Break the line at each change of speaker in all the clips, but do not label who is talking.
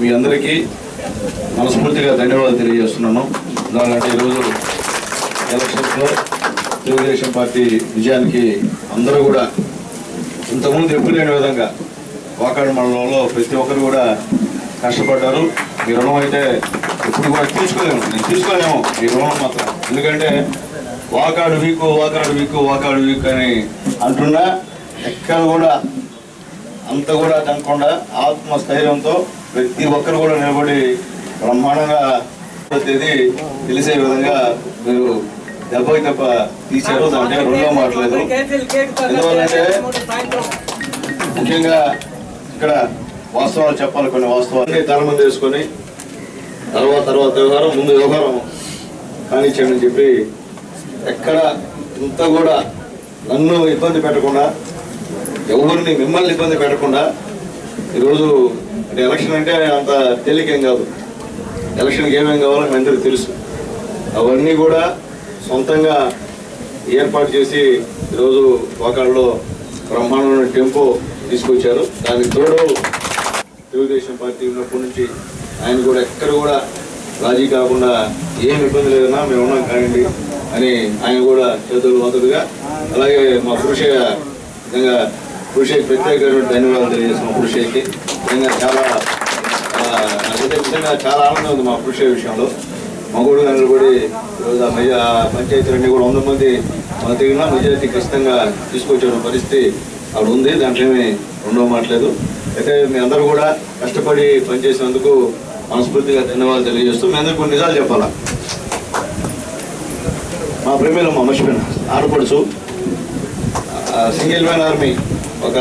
మీ అందరికీ మనస్ఫూర్తిగా ధన్యవాదాలు తెలియజేస్తున్నాను. ఎందుకంటే ఈరోజు ఎలక్షన్స్లో తెలుగుదేశం పార్టీ విజయానికి అందరూ కూడా ఇంతకుముందు ఎప్పుడు లేని విధంగా వాకాడు మండలంలో ప్రతి ఒక్కరు కూడా కష్టపడ్డారు. మీ రుణం అయితే ఇప్పుడు కూడా తీసుకోలేము. నేను తీసుకోలేము. మీ రుణం మాత్రం. ఎందుకంటే Vakadu week Vakadu week Vakadu week అని అంటున్నా. ఎక్కడ కూడా అంత కూడా తనకుండా ఆత్మస్థైర్యంతో ప్రతి ఒక్కరు కూడా నిలబడి బ్రహ్మాండంగా ప్రతిదీ తెలిసే విధంగా మీరు దెబ్బకి దెబ్బ తీశారు దాంట్లో రెండో మాట్లాడలేదు. ఎందువల్లంటే ముఖ్యంగా ఇక్కడ వాస్తవాలు చెప్పాలి కొన్ని వాస్తవాలు. తల మంది తర్వాత తర్వాత వ్యవహారం ముందు వ్యవహారం కానిచ్చాడని అని చెప్పి ఎక్కడ ఇంత కూడా నన్ను ఇబ్బంది పెట్టకుండా ఎవరిని మిమ్మల్ని ఇబ్బంది పెట్టకుండా ఈరోజు అంటే ఎలక్షన్ అంటే అంత తేలికేం కాదు. ఎలక్షన్కి ఏమేమి కావాలో మీ అందరికీ తెలుసు. అవన్నీ కూడా సొంతంగా ఏర్పాటు చేసి ఈరోజు వాకాళ్ళలో బ్రహ్మాండమైన టెంపో తీసుకొచ్చారు. దానికి తోడు తెలుగుదేశం పార్టీ ఉన్నప్పటి నుంచి ఆయన కూడా ఎక్కడ కూడా రాజీ కాకుండా ఏం ఇబ్బంది లేదన్నా మేము ఉన్నాం కానివ్వండి అని ఆయన కూడా చేతులు మొదలుగా అలాగే మా పురుషయ్య నిజంగా పురుషయ్య ప్రత్యేకమైన ధన్యవాదాలు తెలియజేస్తున్నాం పురుషయ్యకి నిజంగా చాలా నిజంగా చాలా ఆనందం ఉంది మా పురుషయ్య విషయంలో. మగోడు గారు కూడా ఈరోజు ఆ మెజా పంచాయతీలన్నీ కూడా వంద మంది మన దగ్గర మెజార్టీ ఖచ్చితంగా తీసుకొచ్చిన పరిస్థితి అక్కడ ఉంది. దాంట్లో ఏమీ రెండో మాట్లేదు అయితే మీ అందరూ కూడా కష్టపడి పనిచేసినందుకు మనస్ఫూర్తిగా ధన్యవాదాలు తెలియజేస్తూ మీ అందరికీ కొన్ని నిజాలు చెప్పాలా? మా ప్రేమిలో మా మర్చిపోయిన ఆడపడుచు సింగిల్ మ్యాన్ ఆర్మీ ఒక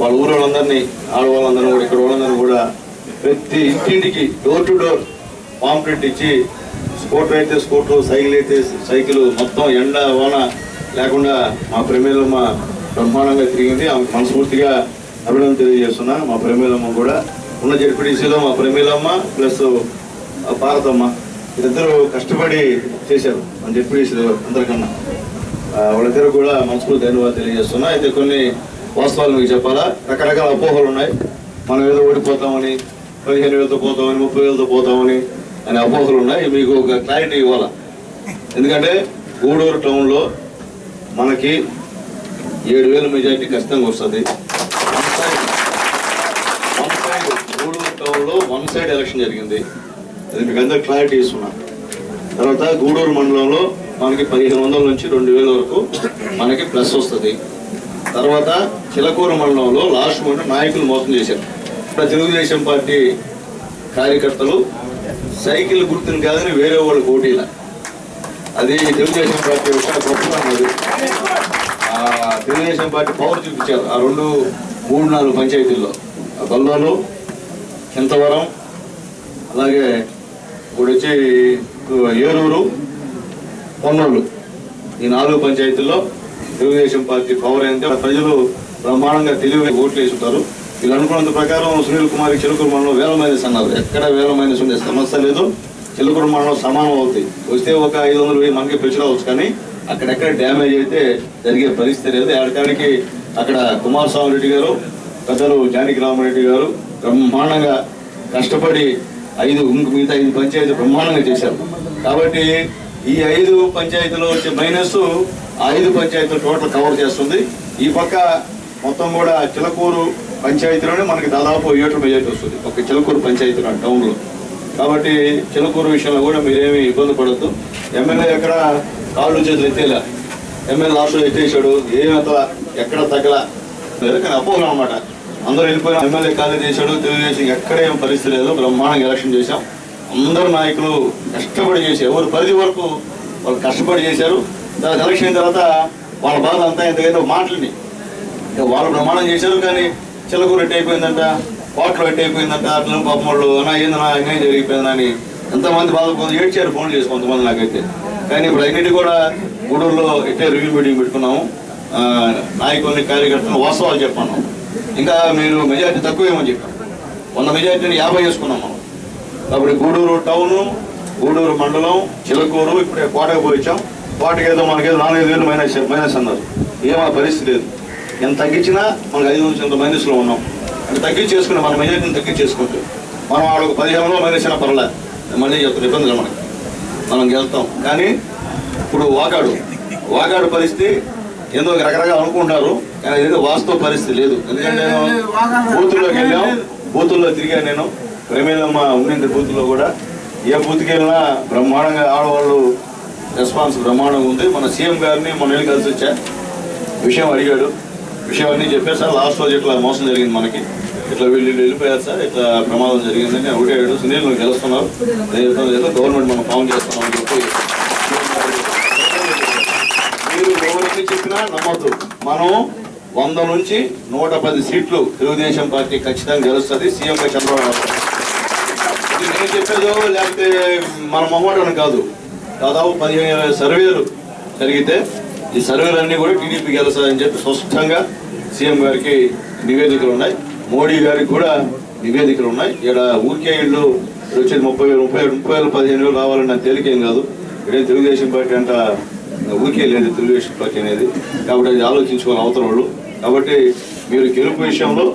వాళ్ళ ఊరు వాళ్ళందరినీ ఆడవాళ్ళందరూ కూడా ఇక్కడ వాళ్ళందరూ కూడా ప్రతి ఇంటింటికి డోర్ టు డోర్ పాంప్లెట్ ఇచ్చి స్కూటర్ అయితే స్కూటర్ సైకిల్ అయితే సైకిల్ మొత్తం ఎండ వాన లేకుండా మా ప్రేమిలమ్మ బ్రహ్మాండంగా తిరిగింది. ఆమె మనస్ఫూర్తిగా అభినందన తెలియజేస్తున్నా. మా ప్రేమిలమ్మ కూడా. ఉన్న జడ్పీటీసీలో మా ప్రేమిలమ్మ ప్లస్ భారతమ్మ ఇద్దరు కష్టపడి చేశారు మన జడ్పీటీసీలో అందరికన్నా. వాళ్ళిద్దరు కూడా మనస్ఫూర్తి ధన్యవాదాలు తెలియజేస్తున్నా. అయితే కొన్ని వాస్తవాలు మీకు చెప్పాలా? రకరకాల అపోహలు ఉన్నాయి. మనం ఏదో ఓడిపోతామని పదిహేను వేలతో పోతామని ముప్పై వేలతో పోతామని అనే అపోహలు ఉన్నాయి. మీకు ఒక క్లారిటీ ఇవ్వాలా? ఎందుకంటే గూడూరు టౌన్లో మనకి ఏడు వేల మెజార్టీ ఖచ్చితంగా వస్తుంది. One side one side Guduru టౌన్లో వన్ సైడ్ ఎలక్షన్ జరిగింది. అది మీకు అందరు క్లారిటీ ఇస్తున్నా. తర్వాత గూడూరు మండలంలో మనకి పదిహేను వందల నుంచి రెండు వేల వరకు మనకి ప్లస్ వస్తుంది. తర్వాత చిలకూరు మండలంలో లాస్ట్ మూమెంట్ నాయకులు మోసం చేశారు. ఇక్కడ తెలుగుదేశం పార్టీ కార్యకర్తలు సైకిల్ గుర్తుని కాదని వేరే వాళ్ళు పోటీల. అది తెలుగుదేశం పార్టీ యొక్క గొప్పతనం ఆ తెలుగుదేశం పార్టీ పవర్ చూపించారు. ఆ రెండు మూడు నాలుగు పంచాయతీల్లో. ఆ బల్లోలు చింతవరం అలాగే ఇప్పుడు వచ్చి ఏలూరు పొన్నోళ్ళు. ఈ నాలుగు పంచాయతీల్లో తెలుగుదేశం పార్టీ పవర్ అయితే ప్రజలు బ్రహ్మాండంగా తెలివి ఓట్లు వేసుంటారు వీళ్ళు అనుకున్నంత ప్రకారం సునీల్ కుమార్ చిలుకూరు మండలం వేల మైనస్ అన్నారు. ఎక్కడ వేల మైనస్ ఉండే సమస్య లేదు. చిలుకూరు మండలం సమానం అవుతుంది వస్తే ఒక ఐదు వందలు వెయ్యి మనకి పెంచి అవ్వచ్చు కానీ అక్కడెక్కడ డ్యామేజ్ అయితే జరిగే పరిస్థితి లేదు. ఏడాడికి అక్కడ కుమారస్వామి రెడ్డి గారు పెద్దలు జానకి రామరెడ్డి గారు బ్రహ్మాండంగా కష్టపడి ఐదు ఇంక మిగతా ఐదు పంచాయతీ బ్రహ్మాండంగా చేశారు. కాబట్టి ఈ ఐదు పంచాయతీలో వచ్చే మైనస్ ఐదు పంచాయతీలు టోటల్ కవర్ చేస్తుంది. ఈ పక్క మొత్తం కూడా చిలకూరు పంచాయతీలోనే మనకి దాదాపు ఏడు మెజార్టీ వస్తుంది. ఒక చిలకూరు పంచాయతీలో టౌన్లో. కాబట్టి చిలకూరు విషయంలో కూడా మీరేమి ఇబ్బంది పడద్దు. ఎమ్మెల్యే ఎక్కడ కాళ్ళు చేతులు ఎత్తేలా? ఎమ్మెల్యే లాస్ట్లో ఎత్తేసాడు. ఏమంత ఎక్కడ తగ్గల కానీ అపోహలు అనమాట అందరూ వెళ్ళిపోయిన ఎమ్మెల్యే ఖాళీ చేశాడు. తెలుగుదేశం ఎక్కడ పరిస్థితి లేదు బ్రహ్మాండంగా ఎలక్షన్ చేశాం. అందరు నాయకులు కష్టపడి చేశారు. ఎవరు పరిధి వరకు వాళ్ళు కష్టపడి చేశారు. తర్వాత ఎలక్షన్ అయిన తర్వాత వాళ్ళ బాధ అంతా ఎంతకైతే మాటలని. ఇక వాళ్ళు ప్రమాణం చేశారు కానీ చిలకూరు ఎట్ అయిపోయిందంట కోట్లో ఎట్ అయిపోయిందంట అట్లా పాపం వాళ్ళు అన్నా ఏందన్నా అన్యాయం జరిగిపోయిందని అని ఎంతమంది బాధపడుతుంది ఏడ్చారు ఫోన్ చేసి కొంతమంది నాకైతే. కానీ ఇప్పుడు అన్నిటి కూడా గూడూరులో ఇట్టే రివ్యూ మీటింగ్ పెట్టుకున్నాము. నాయకుల్ని కార్యకర్తలు వాస్తవాలు చెప్పాను. ఇంకా మీరు మెజార్టీ తక్కువేమని చెప్పాం వంద మెజార్టీని యాభై చేసుకున్నాం మనం. కాబట్టి గూడూరు టౌను గూడూరు మండలం చిలకూరు ఇప్పుడే కోటకు పోయించాం కోటకి ఏదో మనకేదో నాలుగైదు వేలు మైనస్ మైనస్ అన్నారు. ఏమా పరిస్థితి లేదు. ఎంత తగ్గించినా మనకు ఐదు వందల మైనస్లో ఉన్నాం. అంటే తగ్గించేసుకుని మన మెజార్టీని తగ్గించేసుకుంటూ మనం ఆడొక పదిహేనులో మైనస్ అయినా పర్లే మళ్ళీ చెప్తున్న ఇబ్బందులు మనకి. మనం గెలుస్తాం. కానీ ఇప్పుడు వాకాడు వాకాడు పరిస్థితి ఏదో రకరకాలు అనుకుంటున్నారు. కానీ అదేదో వాస్తవ పరిస్థితి లేదు. ఎందుకంటే నేను బూతుల్లోకి వెళ్ళాం. బూతుల్లో తిరిగా నేను. ప్రమేలమ్మ ఉండింది బూత్లో కూడా. ఏ బూత్కి వెళ్ళినా బ్రహ్మాండంగా ఆడవాళ్ళు రెస్పాన్స్ బ్రహ్మాండంగా ఉంది. మన సీఎం గారిని మన వెళ్ళి కలిసి వచ్చా విషయం అడిగాడు. విషయం అన్నీ చెప్పారు సార్. లాస్ట్ రోజు ఇట్లా మోసం జరిగింది మనకి. ఇట్లా వీళ్ళు వెళ్ళిపోయారు సార్. ఇట్లా ప్రమాదం జరిగిందని ఒకటే సునీల్ నువ్వు గెలుస్తున్నావు గవర్నమెంట్ మనం ఫామ్ చేస్తున్నాం అని చెప్పి మీరు ఎవరికి చెప్పినా నమ్మద్దు. మనం వంద నుంచి నూట పది సీట్లు తెలుగుదేశం పార్టీ ఖచ్చితంగా గెలుస్తుంది. సీఎంగా చంద్రబాబు ఇది నేను చెప్పేదో లేకపోతే మన మొహమాటం కాదు. దాదాపు పదిహేను ఇరవై సర్వేలు జరిగితే ఈ సర్వేలన్నీ కూడా టీడీపీ గెలుస్తాయని చెప్పి స్పష్టంగా సీఎం గారికి నివేదికలు ఉన్నాయి. మోడీ గారికి కూడా నివేదికలు ఉన్నాయి. ఇక్కడ ఊరికే ఇళ్ళు వచ్చేది ముప్పై వేలు ముప్పై ముప్పై వేలు పదిహేను వేలు రావాలని నాకు తేలికేం కాదు. ఇదే తెలుగుదేశం పార్టీ అంట ఊరికే లేదు తెలుగుదేశం పార్టీ అనేది. కాబట్టి అది ఆలోచించుకోవాలి అవతల వాళ్ళు. కాబట్టి మీరు గెలుపు విషయంలో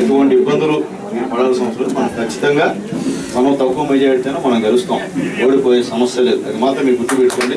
ఎటువంటి ఇబ్బందులు మీరు పడాల్సిన అవసరం మనం ఖచ్చితంగా మనం తక్కువ మెజారిటీనే మనం గెలుస్తాం. ఓడిపోయే సమస్య లేదు. అది మాత్రం మీరు గుర్తుపెట్టుకోండి.